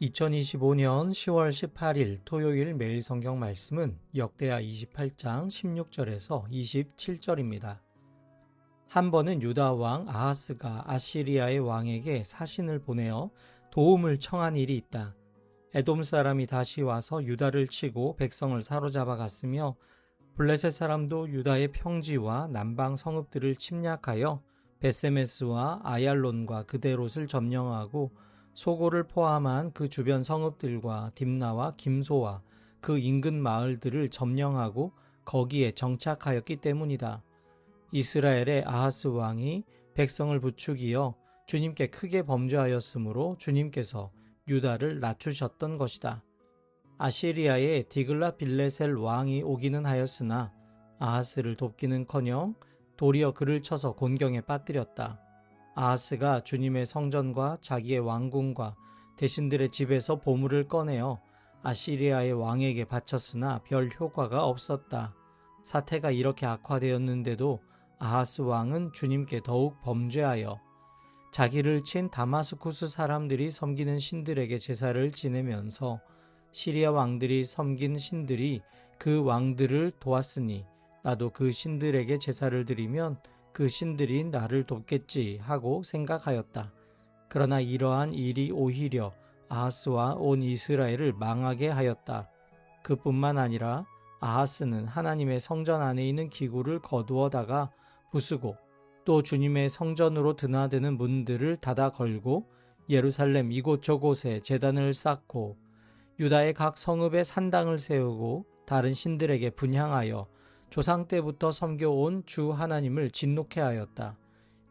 2025년 10월 18일 토요일 매일 성경 말씀은 역대하 28장 16절에서 27절입니다. 한 번은 유다 왕 아하스가 아시리아의 왕에게 사신을 보내어 도움을 청한 일이 있다. 에돔 사람이 다시 와서 유다를 치고 백성을 사로잡아 갔으며 블레셋 사람도 유다의 평지와 남방 성읍들을 침략하여 베세메스와 아얄론과 그대롯을 점령하고 소고를 포함한 그 주변 성읍들과 딥나와 김소와 그 인근 마을들을 점령하고 거기에 정착하였기 때문이다. 이스라엘의 아하스 왕이 백성을 부추기어 주님께 크게 범죄하였으므로 주님께서 유다를 낮추셨던 것이다. 아시리아의 디글라 빌레셀 왕이 오기는 하였으나 아하스를 돕기는커녕 도리어 그를 쳐서 곤경에 빠뜨렸다. 아하스가 주님의 성전과 자기의 왕궁과 대신들의 집에서 보물을 꺼내어 아시리아의 왕에게 바쳤으나 별 효과가 없었다. 사태가 이렇게 악화되었는데도 아하스 왕은 주님께 더욱 범죄하여 자기를 친 다마스쿠스 사람들이 섬기는 신들에게 제사를 지내면서 시리아 왕들이 섬긴 신들이 그 왕들을 도왔으니 나도 그 신들에게 제사를 드리면 그 신들이 나를 돕겠지 하고 생각하였다. 그러나 이러한 일이 오히려 아하스와 온 이스라엘을 망하게 하였다. 그뿐만 아니라 아하스는 하나님의 성전 안에 있는 기구를 거두어다가 부수고 또 주님의 성전으로 드나드는 문들을 닫아 걸고 예루살렘 이곳저곳에 재단을 쌓고 유다의 각 성읍에 산당을 세우고 다른 신들에게 분향하여 조상 때부터 섬겨온 주 하나님을 진노케 하였다.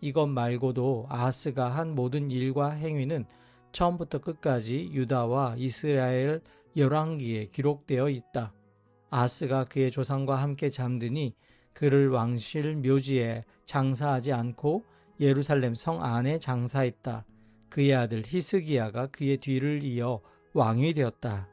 이것 말고도 아하스가 한 모든 일과 행위는 처음부터 끝까지 유다와 이스라엘 열왕기에 기록되어 있다. 아하스가 그의 조상과 함께 잠드니 그를 왕실 묘지에 장사하지 않고 예루살렘 성 안에 장사했다. 그의 아들 히스기야가 그의 뒤를 이어 왕이 되었다.